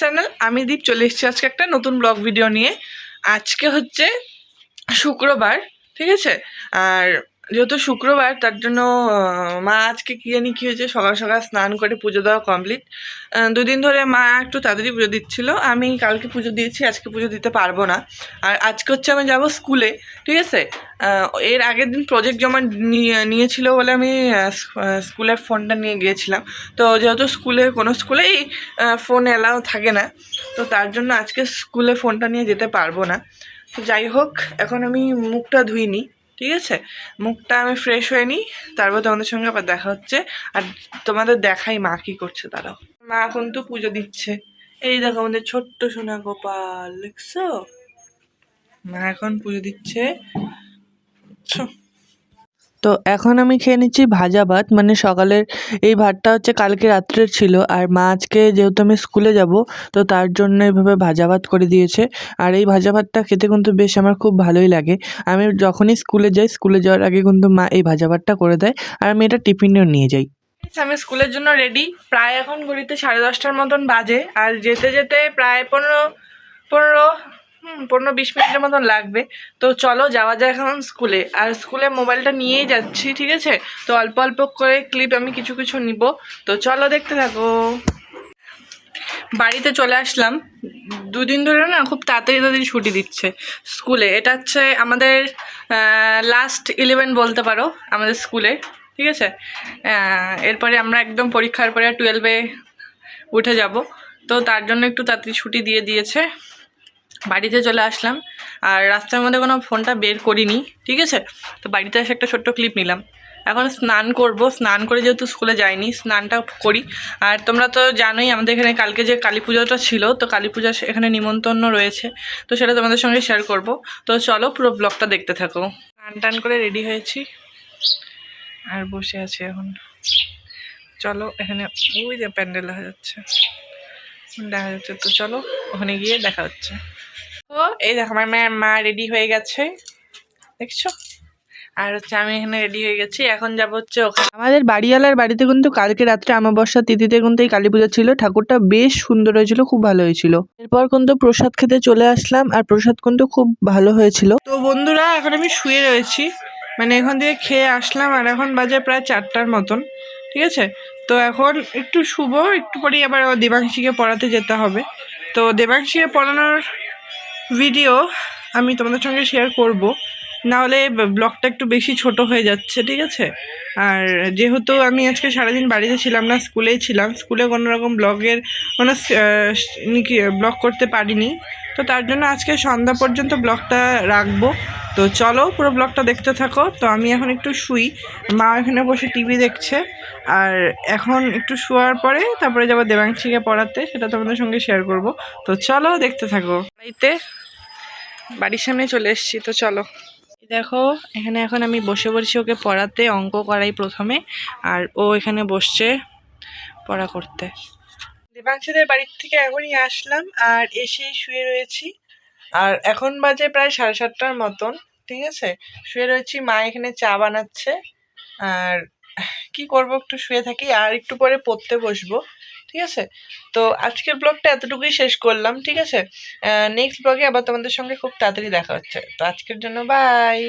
Channel আমি দীপ চলে এসেছি আজকে একটা নতুন ব্লগ ভিডিও নিয়ে। আজকে হচ্ছে শুক্রবার, ঠিক আছে? আর যেহেতু শুক্রবার, তার জন্য মা আজকে কি জানি কি হয়েছে, সকাল সকাল স্নান করে পুজো দেওয়া কমপ্লিট দুদিন ধরে মা একটু তাড়াতাড়ি পুজো দিচ্ছিল। আমি কালকে পুজো দিয়েছি, আজকে পুজো দিতে পারব না। আর আজকে হচ্ছে আমি যাব স্কুলে, ঠিক আছে? এর আগের দিন প্রজেক্ট জমা নিয়ে, নিয়েছিল বলে আমি স্কুলের ফোনটা নিয়ে গিয়েছিলাম। তো যেহেতু স্কুলে, কোনো স্কুলেই ফোন অ্যালাউ থাকে না, তো তার জন্য আজকে স্কুলে ফোনটা নিয়ে যেতে পারব না। তো যাই হোক, এখন আমি মুখটা ধুইনি। ঠিক আছে? মুখটা আমি ফ্রেশ হয়ে নিই, তারপর তোমাদের সঙ্গে আবার দেখা হচ্ছে। আর তোমাদের দেখাই মা কী করছে তারাও মা এখন তো পুজো দিচ্ছে। এই দেখো আমাদের ছোট্ট সোনা গোপাল, দেখছ? মা এখন পুজো দিচ্ছে। তো এখন আমি খেয়ে নিচ্ছি ভাজা ভাত। মানে সকালের এই ভাতটা হচ্ছে কালকে রাত্রের ছিল। আর মা আজকে যেহেতু আমি স্কুলে যাব, তো তার জন্য এইভাবে ভাজা ভাত করে দিয়েছে। আর এই ভাজা ভাতটা খেতে কিন্তু বেশ আমার খুব ভালোই লাগে। আমি যখনই স্কুলে যাই, স্কুলে যাওয়ার আগে কিন্তু মা এই ভাজা ভাতটা করে দেয়। আর আমি এটা টিফিনেও নিয়ে যাই। আমি স্কুলের জন্য রেডি প্রায় এখন ঘড়িতে সাড়ে দশটার মতন বাজে। আর যেতে যেতে প্রায় পনেরো পনেরো হুম, পনেরো বিশ মিনিটের মতন লাগবে। তো চলো যাওয়া যায় এখন স্কুলে আর স্কুলে মোবাইলটা নিয়েই যাচ্ছি, ঠিক আছে? তো অল্প অল্প করে ক্লিপ আমি কিছু কিছু নিব। তো চলো দেখতে থাকো। বাড়িতে চলে আসলাম। দুদিন ধরে না খুব তাড়াতাড়ি তাড়াতাড়ি ছুটি দিচ্ছে স্কুলে এটা হচ্ছে আমাদের লাস্ট ইলেভেন বলতে পারো আমাদের স্কুলে ঠিক আছে? এরপরে আমরা একদম পরীক্ষার পরে টুয়েলভে উঠে যাব। তো তার জন্য একটু তাড়াতাড়ি ছুটি দিয়ে দিয়েছে। বাড়িতে চলে আসলাম আর রাস্তার মধ্যে কোনো ফোনটা বের করিনি, ঠিক আছে? তো বাড়িতে এসে একটা ছোট্ট ক্লিপ নিলাম। এখন স্নান করব, স্নান করে যেহেতু স্কুলে যাইনি, স্নানটা করি। আর তোমরা তো জানোই আমাদের এখানে কালকে যে কালী পুজোটা ছিল, তো কালী পূজার এখানে নিমন্ত্রণ রয়েছে। তো সেটা তোমাদের সঙ্গে শেয়ার করব। তো চলো পুরো ব্লগটা দেখতে থাকো। স্নান টান করে রেডি হয়েছি। আর বসে আছি এখন। চলো এখানে, ওই যে প্যান্ডেল দেখা যাচ্ছে। দেখা যাচ্ছে, তো চলো ওখানে গিয়ে দেখা হচ্ছে। ও এই দেখো আমার মা মা রেডি হয়ে গেছে। দেখছ? আর হচ্ছে আমি এখানে রেডি হয়ে গেছি। এখন যাব হচ্ছে ওখানে আমাদের বাড়িওয়ালার বাড়িতে কিন্তু কালকে রাত্রে আমাবস্যা তিথিতে কিন্তু এই কালী পুজো ছিল। ঠাকুরটা বেশ সুন্দর হয়েছিল খুব ভালো হয়েছিল। এরপর কিন্তু প্রসাদ খেতে চলে আসলাম আর প্রসাদ কিন্তু খুব ভালো হয়েছিল। তো বন্ধুরা এখন আমি শুয়ে রয়েছি। মানে এখান থেকে খেয়ে আসলাম আর এখন বাজে প্রায় চারটার মতন। ঠিক আছে? তো এখন একটু শুভ একটু পরেই আবার দেবাংশীকে পড়াতে যেতে হবে। তো দেবাংশীকে পড়ানোর ভিডিও আমি তোমাদের সঙ্গে শেয়ার করব। নাহলে ব্লগটা একটু বেশি ছোট হয়ে যাচ্ছে, ঠিক আছে? আর যেহেতু আমি আজকে সারাদিন বাড়িতে ছিলাম না স্কুলেই ছিলাম স্কুলে কোনো রকম ব্লগের কোনো ব্লগ করতে পারিনি। তো তার জন্য আজকে সন্ধ্যা পর্যন্ত ব্লগটা রাখব। তো চলো পুরো ব্লগটা দেখতে থাকো। তো আমি এখন একটু শুই। মা এখানে বসে টিভি দেখছে। আর এখন একটু শোয়ার পরে তারপরে যাব দেবাংশীকে পড়াতে, সেটা তোমাদের সঙ্গে শেয়ার করব। তো চলো দেখতে থাকো। বাড়িতে? বাড়ির সামনে চলে এসেছি, তো চলো। দেখো, এখানে এখন আমি বসে পড়ছি ওকে পড়াতে, অঙ্ক করাই প্রথমে। আর ও এখানে বসছে পড়া করতে। দেবাংশীদের বাড়ির থেকে এখনই আসলাম আর এসেই শুয়ে রয়েছি। আর এখন বাজে প্রায় সাড়ে সাতটার মতন, ঠিক আছে? শুয়ে রয়েছি, মা এখানে চা বানাচ্ছে। আর কি করব একটু শুয়ে থাকি, আর একটু পরে পড়তে বসবো, ঠিক আছে? তো আজকের ব্লগটা এতটুকুই শেষ করলাম, ঠিক আছে? নেক্সট ব্লগে আবার তোমাদের সঙ্গে খুব তাড়াতাড়ি দেখা হচ্ছে। তো আজকের জন্য বাই